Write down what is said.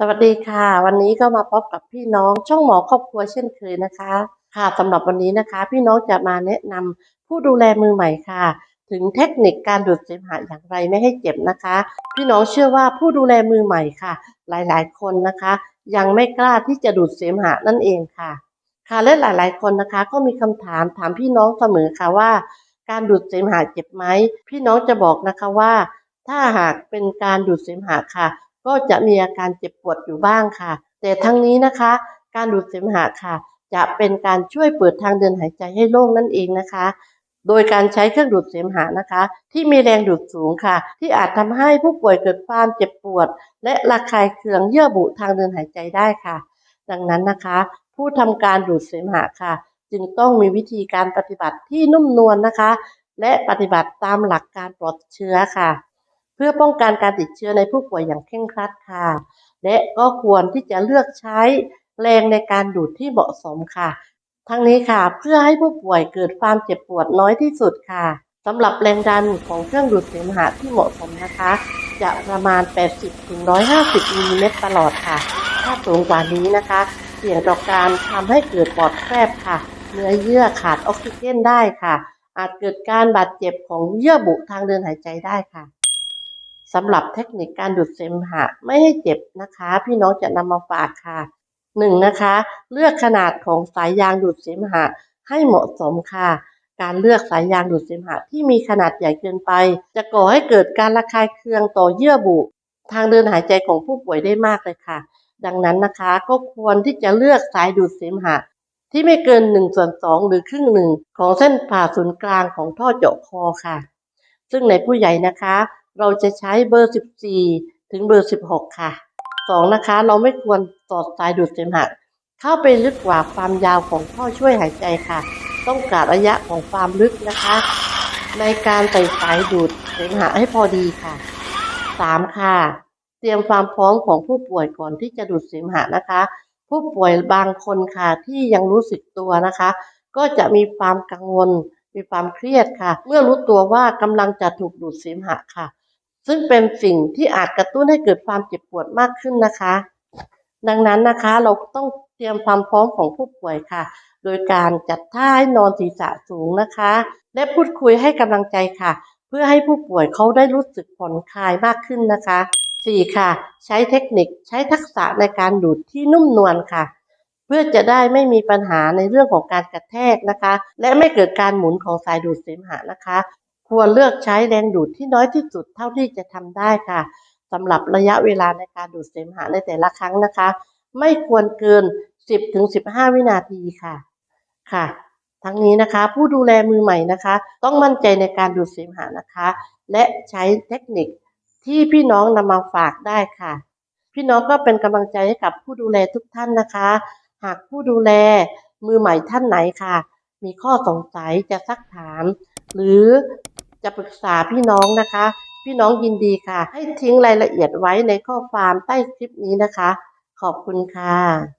สวัสดีค่ะ วันนี้ก็มาพบกับพี่น้องช่องหมอครอบครัวเช่นเคยนะคะ ค่ะสำหรับวันนี้นะคะ พี่น้องจะมาแนะนำผู้ดูแลมือใหม่ค่ะ ถึงเทคนิคการดูดเสมหะอย่างไรไม่ให้เจ็บนะคะ พี่น้องเชื่อว่าผู้ดูแลมือใหม่ค่ะ หลายๆ คนนะคะ ยังไม่กล้าที่จะดูดเสมหะนั่นเองค่ะ ค่ะและหลาย ๆ คนนะคะ ก็มีคำถามถามพี่น้องเสมอค่ะว่า การดูดเสมหะเจ็บไหมพี่น้องจะบอกนะคะว่า ถ้าหากเป็นการดูดเสมหะค่ะ ก็จะมีอาการเจ็บปวดอยู่บ้างค่ะ แต่ทั้งนี้นะคะ การดูดเสมหะค่ะ จะเป็นการช่วยเปิดทางเดินหายใจให้โล่งนั่นเองนะคะ โดยการใช้เครื่องดูดเสมหะนะคะ ที่มีแรงดูดสูงค่ะ ที่อาจทำให้ผู้ป่วยเกิดความเจ็บปวด และระคายเคืองเยื่อบุทางเดินหายใจได้ค่ะ ดังนั้นนะคะ ผู้ทำการดูดเสมหะค่ะ จึงต้องมีวิธีการปฏิบัติที่นุ่มนวลนะคะ และปฏิบัติตามหลักการปลอดเชื้อค่ะ เพื่อป้องกันการติดเชื้อในผู้ป่วยอย่างเคร่งครัดค่ะ และก็ควรที่จะเลือกใช้แรงในการดูดที่เหมาะสมค่ะ ทั้งนี้ค่ะเพื่อให้ผู้ป่วยเกิดความเจ็บปวดน้อยที่สุดค่ะสำหรับแรงดันของเครื่องดูดเสมหะที่เหมาะสมนะคะ จะประมาณ 80-150มิลลิเมตรตลอดค่ะ ถ้าสูงกว่านี้นะคะ เสี่ยงต่อการทำให้เกิดปอดแคบค่ะ เนื้อเยื่อขาดออกซิเจนได้ค่ะ อาจเกิดการบาดเจ็บของเยื่อบุทางเดินหายใจได้ค่ะ สำหรับเทคนิคการดูดเสมหะไม่ให้เจ็บนะคะ พี่น้องจะนำมาฝากค่ะหนึ่งนะคะ เลือกขนาดของสายยางดูดเสมหะให้เหมาะสมค่ะ การเลือกสายยางดูดเสมหะที่มีขนาดใหญ่เกินไป จะก่อให้เกิดการระคายเคืองต่อเยื่อบุ ทางเดินหายใจของผู้ป่วยได้มากเลยค่ะ ดังนั้นนะคะก็ควรที่จะเลือกสายดูดเสมหะ ที่ไม่เกิน1ส่วน2หรือครึ่งหนึ่งของเส้นผ่าศูนย์กลางของท่อเจาะคอค่ะ ซึ่งในผู้ใหญ่นะคะ เราจะใช้เบอร์ 14 ถึงเบอร์ 16 ค่ะ 2 นะคะ เราไม่ควรสอดสายดูดเสมหะเข้าไปลึกกว่าความยาวของท่อช่วยหายใจค่ะ ต้องการระยะของความลึกนะคะ ในการใส่สายดูดเสมหะให้พอดีค่ะ 3 ค่ะ เตรียมความพร้อมของผู้ป่วยก่อนที่จะดูดเสมหะนะคะ ผู้ป่วยบางคนค่ะที่ยังรู้สึกตัวนะคะ ก็จะมีความกังวลมีความเครียดค่ะ เมื่อรู้ตัวว่ากำลังจะถูกดูดเสมหะค่ะ ซึ่งเป็นสิ่งที่อาจกระตุ้นให้เกิดความเจ็บปวดมากขึ้นนะคะ ดังนั้นนะคะเราต้องเตรียมความพร้อมของผู้ป่วยค่ะ โดยการจัดท่าให้นอนศีรษะสูงนะคะ และพูดคุยให้กำลังใจค่ะ เพื่อให้ผู้ป่วยเขาได้รู้สึกผ่อนคลายมากขึ้นนะคะ 4. ค่ะ ใช้เทคนิคใช้ทักษะในการดูดที่นุ่มนวลค่ะ เพื่อจะได้ไม่มีปัญหาในเรื่องของการกระแทกนะคะ และไม่เกิดการหมุนของสายดูดเสมหะนะคะ ควรเลือกใช้แรงดูดที่น้อยที่สุดเท่าที่จะทำได้ค่ะสำหรับระยะเวลาในการดูดเสมหะในแต่ละครั้งนะคะ ไม่ควรเกิน 10-15 วินาทีค่ะค่ะ ทั้งนี้นะคะผู้ดูแลมือใหม่นะคะ ต้องมั่นใจในการดูดเสมหะนะคะ และใช้เทคนิคที่พี่น้องนำมาฝากได้ค่ะ พี่น้องก็เป็นกำลังใจให้กับผู้ดูแลทุกท่านนะคะ หากผู้ดูแลมือใหม่ท่านไหนค่ะ มีข้อสงสัยจะซักถาม หรือ จะปรึกษาพี่น้องนะคะ พี่น้องยินดีค่ะ ให้ทิ้งรายละเอียดไว้ในข้อความใต้คลิปนี้นะคะ ขอบคุณค่ะ